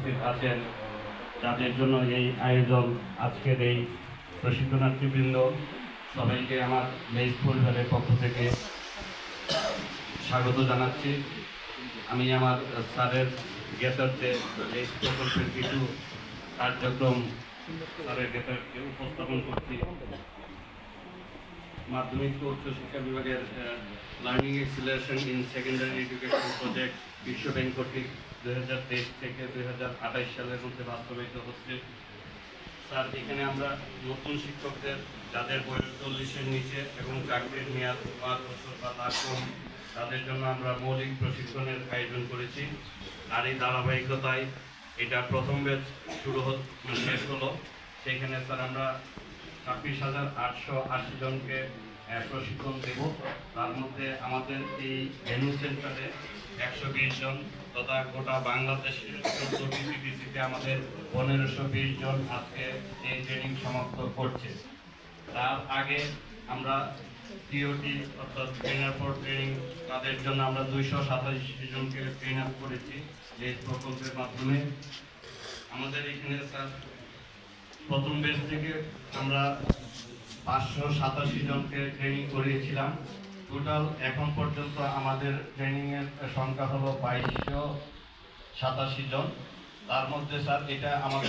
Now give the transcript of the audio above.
উপস্থিত আছেন। যাদের জন্য এই আয়োজন আজকের এই প্রশিক্ষণার্থীবৃন্দ সবাইকে আমার মেজ পরিবারের পক্ষ থেকে স্বাগত জানাচ্ছি। আমি আমার স্যারের জ্ঞাতার্থে এই প্রকল্পের কিছু কার্যক্রম স্যারের জ্ঞাতার্থে উপস্থাপন করছি। মাধ্যমিক উচ্চ শিক্ষা বিভাগের learning acceleration in secondary education project বিশ্ব ব্যাংক কর্তৃক দুই হাজার তেইশ থেকে দুই হাজার আঠাইশ সালের মধ্যে বাস্তবায়িত হচ্ছে। স্যার, এখানে আমরা নতুন শিক্ষকদের, যাদের বয়স চল্লিশের নিচে এবং চাকরির মেয়াদ পাঁচ বছর বা তার কম, তাদের জন্য আমরা মৌলিক প্রশিক্ষণের আয়োজন করেছি। আর এই ধারাবাহিকতায় এটা প্রথম ব্যাচ শুরু হল শেষ হলো। সেখানে স্যার, আমরা ছাব্বিশ হাজার আটশো আশি জনকে প্রশিক্ষণ দেব। তার মধ্যে আমাদের এই ভেনু সেন্টারে একশো বিশ জন তথা গোটা বাংলাদেশের চোদ্দটি সিটিসিতে আমাদের পনেরোশো বিশ জন আজকে এই ট্রেনিং সমাপ্ত করছে। তার আগে আমরা টিওটি অর্থাৎ ট্রেনার ফর ট্রেনিং তাদের জন্য আমরা দুইশো সাতাশ জনকে ট্রেন আপ করেছি এই প্রকল্পের মাধ্যমে। আমাদের এখানে স্যার প্রথম বেস থেকে আমরা পাঁচশো সাতাশি জনকে ট্রেনিং করিয়েছিলাম। টোটাল এখন পর্যন্ত আমাদের ট্রেনিংয়ের সংখ্যা হলো বাইশশো সাতাশি জন। তার মধ্যে স্যার এটা আমাদের